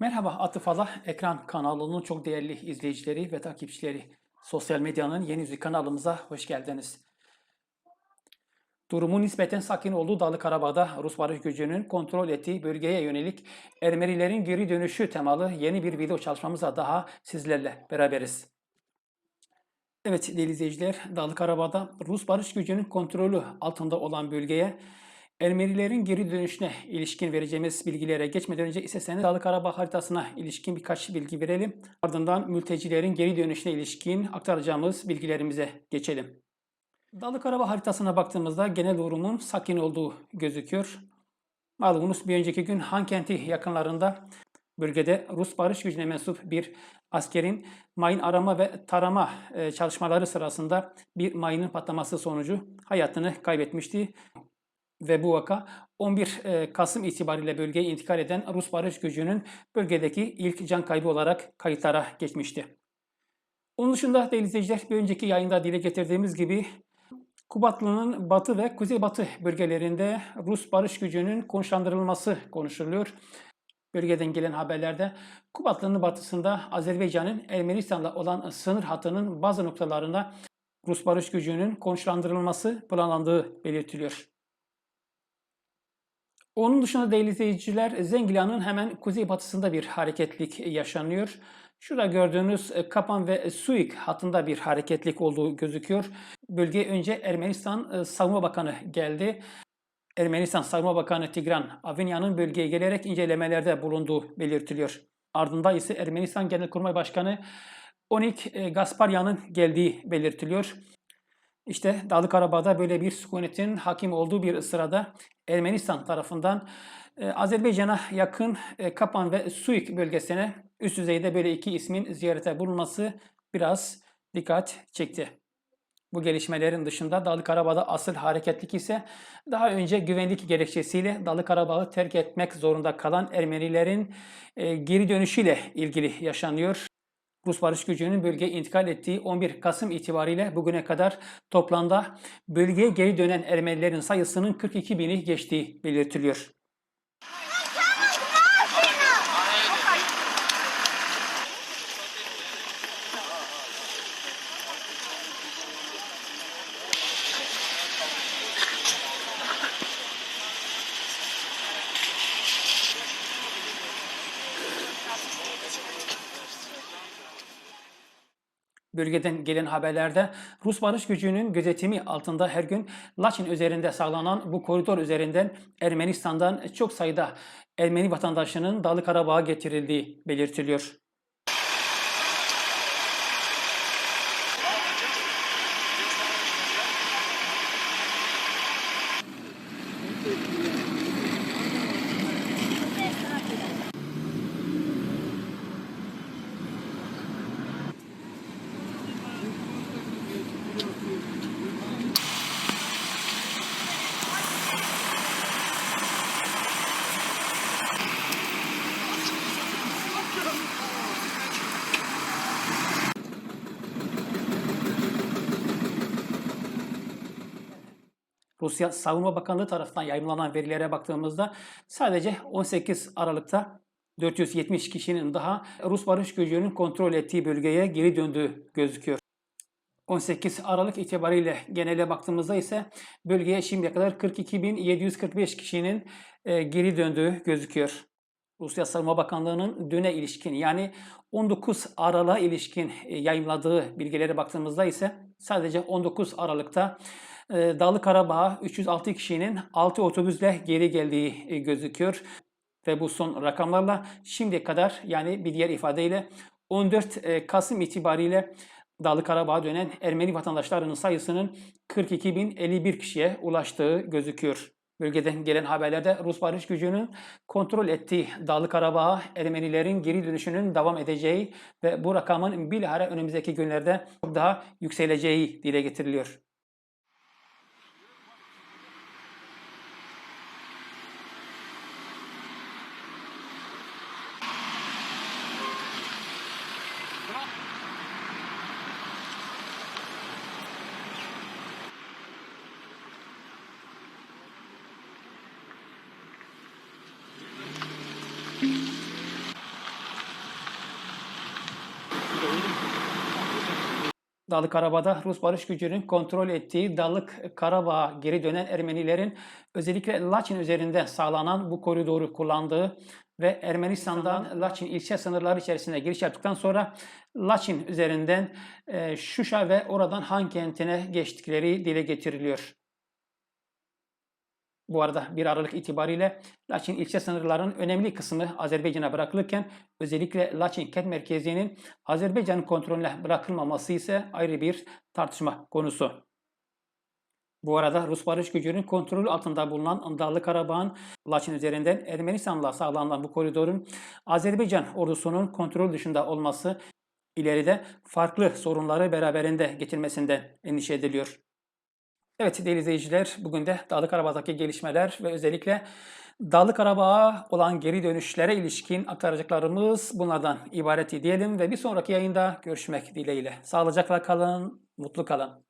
Merhaba Atıf Ekran kanalının çok değerli izleyicileri ve takipçileri. Sosyal medyanın yeni yüzü kanalımıza hoş geldiniz. Durumun nispeten sakin olduğu Dağlı Karabağ'da Rus barış gücünün kontrol ettiği bölgeye yönelik Ermenilerin geri dönüşü temalı yeni bir video çalışmamızla daha sizlerle beraberiz. Evet değerli izleyiciler, Dağlı Karabağ'da Rus barış gücünün kontrolü altında olan bölgeye Ermenilerin geri dönüşüne ilişkin vereceğimiz bilgilere geçmeden önce isterseniz Dağlı Karabağ haritasına ilişkin birkaç bilgi verelim. Ardından mültecilerin geri dönüşüne ilişkin aktaracağımız bilgilerimize geçelim. Dağlı Karabağ haritasına baktığımızda genel durumun sakin olduğu gözüküyor. Malumunuz bir önceki gün Han kenti yakınlarında bölgede Rus barış gücüne mensup bir askerin mayın arama ve tarama e, çalışmaları sırasında bir mayının patlaması sonucu hayatını kaybetmişti. Ve bu vaka 11 e, Kasım itibariyle bölgeye intikal eden Rus barış gücünün bölgedeki ilk can kaybı olarak kayıtlara geçmişti. Onun dışında değerli izleyiciler bir önceki yayında dile getirdiğimiz gibi Kubatlı'nın batı ve kuzeybatı bölgelerinde Rus barış gücünün konuşlandırılması konuşuluyor. Bölgeden gelen haberlerde Kubatlı'nın batısında Azerbaycan'ın Ermenistan'la olan sınır hattının bazı noktalarında Rus barış gücünün konuşlandırılması planlandığı belirtiliyor. Onun dışında değerli izleyiciler Zengilan'ın hemen kuzeybatısında bir hareketlik yaşanıyor. Şurada gördüğünüz e, Kapan ve Suik hattında bir hareketlik olduğu gözüküyor. Bölgeye önce Ermenistan e, Savunma Bakanı geldi. Ermenistan Savunma Bakanı Tigran Avinyan'ın bölgeye gelerek incelemelerde bulunduğu belirtiliyor. Ardından ise Ermenistan Genelkurmay Başkanı Onik e, Gasparyan'ın geldiği belirtiliyor. İşte Dağlı Karabağ'da böyle bir sükunetin hakim olduğu bir sırada Ermenistan tarafından e, Azerbaycan'a yakın e, Kapan ve Suik bölgesine üst düzeyde böyle iki ismin ziyarete bulunması biraz dikkat çekti. Bu gelişmelerin dışında Dağlı Karabağ'da asıl hareketlik ise daha önce güvenlik gerekçesiyle Dağlı Karabağ'ı terk etmek zorunda kalan Ermenilerin e, geri dönüşüyle ilgili yaşanıyor. Rus barış gücünün bölgeye intikal ettiği 11 Kasım itibariyle bugüne kadar toplamda bölgeye geri dönen Ermenilerin sayısının 42 bini geçtiği belirtiliyor. Bölgeden gelen haberlerde Rus barış gücünün gözetimi altında her gün Laçin üzerinde sağlanan bu koridor üzerinden Ermenistan'dan çok sayıda Ermeni vatandaşının Dağlı Karabağ'a getirildiği belirtiliyor. Rusya Savunma Bakanlığı tarafından yayınlanan verilere baktığımızda sadece 18 Aralık'ta 470 kişinin daha Rus barış gücünün kontrol ettiği bölgeye geri döndüğü gözüküyor. 18 Aralık itibariyle genele baktığımızda ise bölgeye şimdiye kadar 42.745 kişinin e, geri döndüğü gözüküyor. Rusya Savunma Bakanlığı'nın düne ilişkin yani 19 Aralık'a ilişkin e, yayınladığı bilgilere baktığımızda ise sadece 19 Aralık'ta Dağlı Karabağ'a 306 kişinin 6 otobüsle geri geldiği e, gözüküyor. Ve bu son rakamlarla şimdiye kadar yani bir diğer ifadeyle 14 e, Kasım itibariyle Dağlı Karabağ'a dönen Ermeni vatandaşlarının sayısının 42.051 kişiye ulaştığı gözüküyor. Bölgeden gelen haberlerde Rus barış gücünün kontrol ettiği Dağlı Karabağ'a Ermenilerin geri dönüşünün devam edeceği ve bu rakamın bilahare önümüzdeki günlerde çok daha yükseleceği dile getiriliyor. Dağlık Karabağ'da Rus barış gücünün kontrol ettiği Dağlık Karabağ'a geri dönen Ermenilerin özellikle Laçin üzerinde sağlanan bu koridoru kullandığı ve Ermenistan'dan Laçin ilçe sınırları içerisine giriş yaptıktan sonra Laçin üzerinden Şuşa ve oradan Han kentine geçtikleri dile getiriliyor. Bu arada 1 Aralık itibariyle Laçin ilçe sınırlarının önemli kısmı Azerbaycan'a bırakılırken özellikle Laçin kent merkezinin Azerbaycan'ın kontrolüne bırakılmaması ise ayrı bir tartışma konusu. Bu arada Rus barış gücünün kontrolü altında bulunan Dağlı Karabağ'ın Laçin üzerinden Ermenistan'la sağlanan bu koridorun Azerbaycan ordusunun kontrol dışında olması ileride farklı sorunları beraberinde getirmesinden endişe ediliyor. Evet değerli izleyiciler, bugün de Dağlı Karabağ'daki gelişmeler ve özellikle Dağlı Karabağ'a olan geri dönüşlere ilişkin aktaracaklarımız bunlardan ibaret diyelim ve bir sonraki yayında görüşmek dileğiyle. Sağlıcakla kalın, mutlu kalın.